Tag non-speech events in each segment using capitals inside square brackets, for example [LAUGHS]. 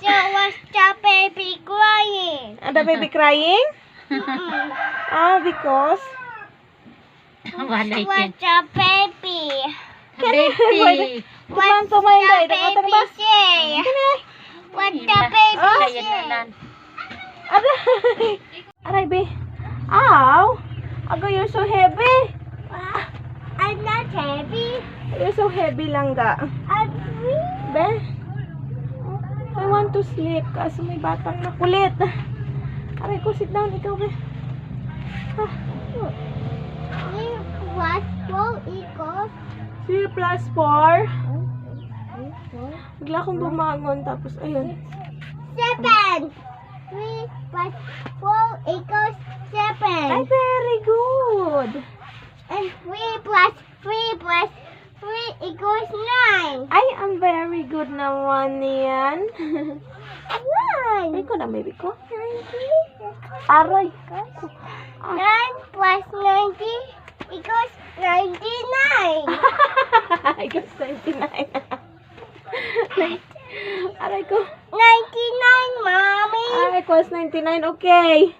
So was the baby crying? And the baby crying? Ah, because? Walay Was the baby? Baby. [LAUGHS] What's the baby ba? say? What the baby say? nan. Aray! Aray, be. Ow! Ago, you're so heavy. I'm not heavy. you're so heavy lang ga. I'm free. Be? want to sleep kaso may batang nakulit. Aray ko, sit down, ikaw be. Ah, ano? Here plus 4 equals? Here plus 4? Bigla akong bumangon tapos ayun. 7! 3 plus 4 Ay ko na, baby ko. Aray. Ah. Nine plus ninety [LAUGHS] equals ninety-nine. Ikaw 99. Aray ko. Ninety-nine, mommy. Aray ko 99. Okay.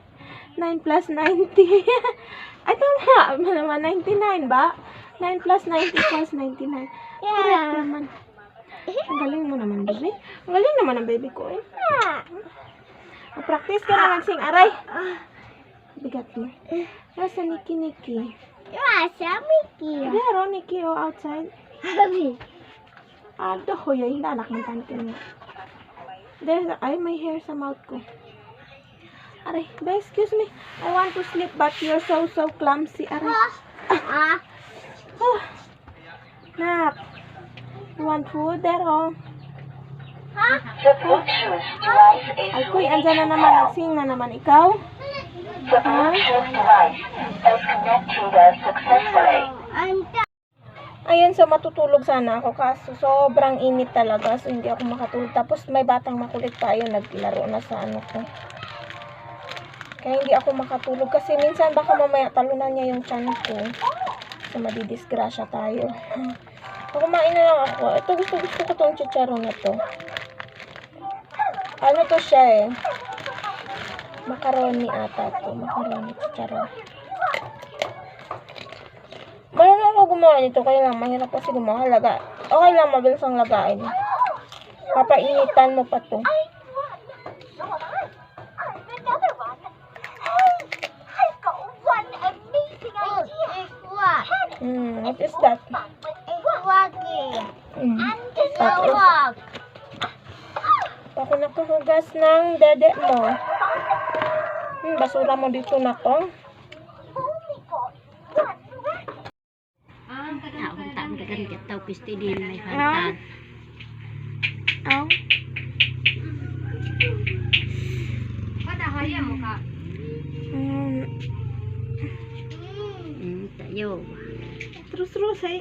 9 plus 90. Ay, tama. Ano naman, 99 ba? 9 plus 90 plus 99. Correct Yeah. naman. Ang galing mo naman, baby. Galing naman ang baby ko eh. Practice ka naman sing aray. Bigat mo. Nasa Niki Niki. Yeah, Mickey. Pero Niki oh, outside. Ado, hoy, ay, anak ng tante mo. There's, ay, may hair sa mouth ko. Aray, ba, excuse me. I want to sleep, but you're so, so clumsy. Aray. Ah. Oh. Nak. You want food there, oh? Huh? Ay, kuy, andyan na naman. Nagsing na naman ikaw. Ha? And Ayun, so matutulog sana ako kaso sobrang init talaga so hindi ako makatulog. Tapos may batang makulit pa ayun, naglaro na sa ano ko. Kaya hindi ako makatulog kasi minsan baka mamaya talunan niya yung chan ko. So madidisgrasya tayo. [LAUGHS] Kumain na lang ako. Ito gusto gusto ko tong chicharon na to. Ano to siya eh? Macaroni ata to. Macaroni chicharon. Marunong ako gumawa nito, kaya lang mahirap kasi gumawa. Laga. Okay lang, mabilis ang lagain. Papainitan mo pa to. Hmm, what is that? It's walking. Hmm. And it's Tapos, walk. ako nakahugas ng dede mo. Hmm, basura mo dito na to. Taon taon dagan ket tau pisti din may Ah. fantan. Oh. Hmm, Hmm, tayo. terus-terus ay.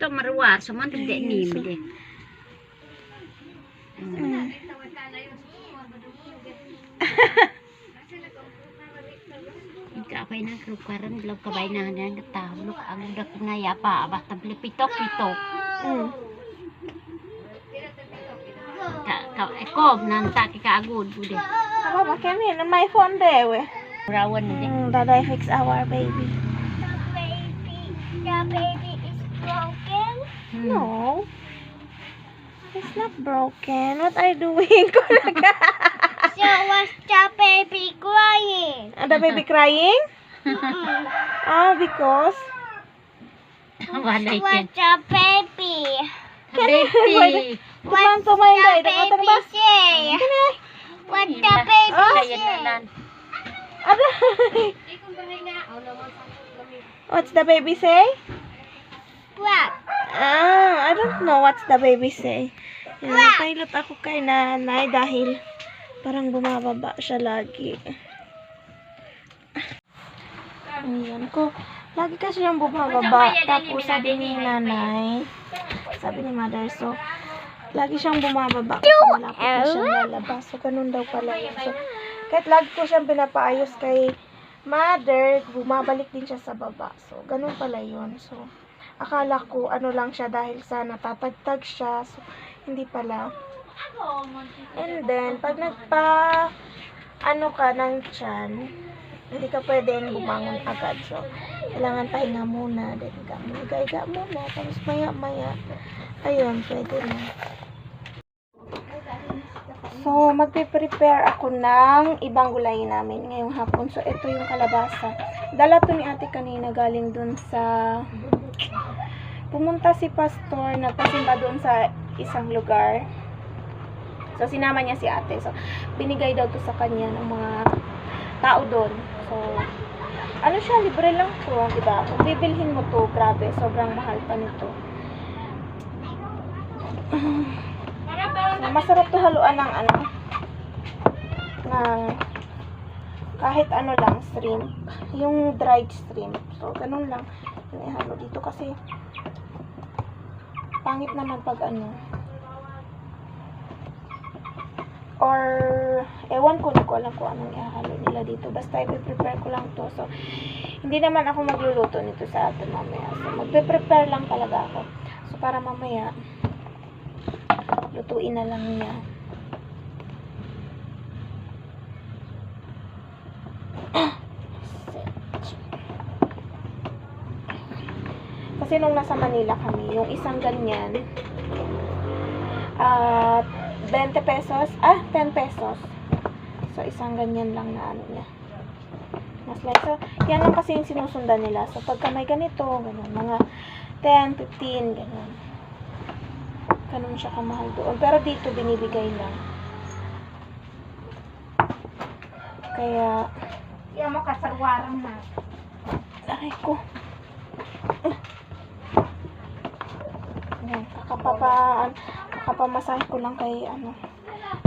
To marwa sa man hindi ni mide. Hmm. [LAUGHS] Ikapay na krukaran law kabay na na katawlok ang dak na yapa basta pitok pitok. Hmm. Ka ka ekob nan ta ki kaagod bude. Ako ba kami na my phone there we. Rawan ni. Hmm, daday fix our baby. Baby, is broken. Hmm. No. It's not broken. What are you doing? [LAUGHS] So was the baby crying? [LAUGHS] And the baby crying? Mm. Ah, because? Walay Was the baby? Baby. My The baby ba? say? What the baby na say? What's the baby say? What? Ah, I don't know what's the baby say. Yan, pilot ako kay nanay dahil parang bumababa siya lagi. Ayan ko. Lagi kasi siyang bumababa. Tapos sabi ni nanay, sabi ni mother, so, lagi siyang bumababa kasi malapit na siyang lalabas. So, ganun daw pala yun. So, kahit lagi ko siyang pinapaayos kay mother, bumabalik din siya sa baba. So, ganun pala yun. So, akala ko ano lang siya dahil sa natatagtag siya. So, Hindi pala. And then, pag nagpa, ano ka ng tiyan, hindi ka pwedeng bumangon agad. So, kailangan pahinga muna. Then, higa muna, higa muna. Tapos maya, maya. Ayun, pwede na. So, magpe-prepare ako ng ibang gulay namin ngayong hapon. So, ito yung kalabasa. Dala to ni ate kanina galing dun sa... Pumunta si pastor, nagpasimba dun sa isang lugar. So, sinama niya si ate. So, binigay daw to sa kanya ng mga tao doon. So, ano siya, libre lang to, di ba? Kung bibilhin mo to, grabe, sobrang mahal pa nito. So, masarap to haluan ng ano, ng kahit ano lang, shrimp. Yung dried shrimp. So, ganun lang yung ihalo dito kasi pangit naman pag ano, or ewan ko, hindi ko alam kung anong ihalo nila dito. Basta i-prepare ko lang to. So, hindi naman ako magluluto nito sa atin mamaya. So, magpe-prepare lang talaga ako. So, para mamaya, lutuin na lang niya. [GASPS] Kasi nung nasa Manila kami, yung isang ganyan, at 20 pesos, ah, 10 pesos. So, isang ganyan lang na ano niya. Na slice. So, yan lang kasi yung sinusundan nila. So, pagka may ganito, ganun, mga 10, 15, ganun. Ganun siya kamahal doon. Pero dito, binibigay lang. Kaya, Yan mo kasarwaran na. aray ko. Ayan, kakapapaan, kakapamasahe ko lang kay, ano,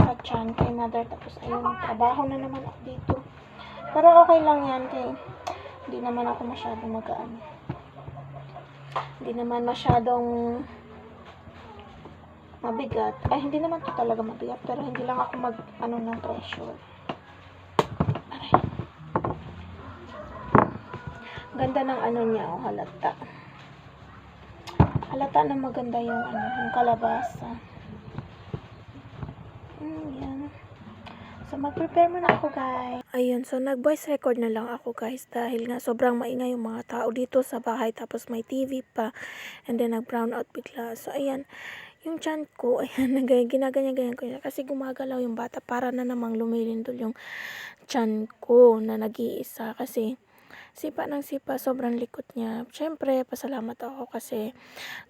sa chan, kay mother. Tapos, ayun, trabaho na naman ako dito. Pero okay lang yan, kay, hindi naman ako masyadong magaan. Hindi naman masyadong mabigat. Ay, hindi naman to talaga mabigat, pero hindi lang ako mag, ano, ng pressure. Aray. Ganda ng ano niya, oh, halata. Halata na maganda yung ano, yung kalabasa. Mm, yan. So, mag-prepare muna ako, guys. Ayun, so nag-voice record na lang ako, guys, dahil nga sobrang maingay yung mga tao dito sa bahay, tapos may TV pa, and then nag-brown out bigla. So, ayan, yung chan ko, [LAUGHS] ayan, nag- ginaganyan-ganyan ko kasi gumagalaw yung bata, para na namang lumilindol yung chan ko na nag-iisa, kasi sipa ng sipa, sobrang likot niya. Siyempre, pasalamat ako kasi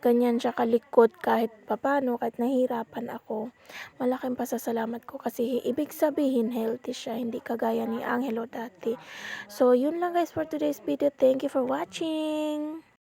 ganyan siya kalikot kahit papano, kahit nahihirapan ako. Malaking pasasalamat ko kasi ibig sabihin healthy siya, hindi kagaya ni Angelo dati. So, yun lang guys for today's video. Thank you for watching!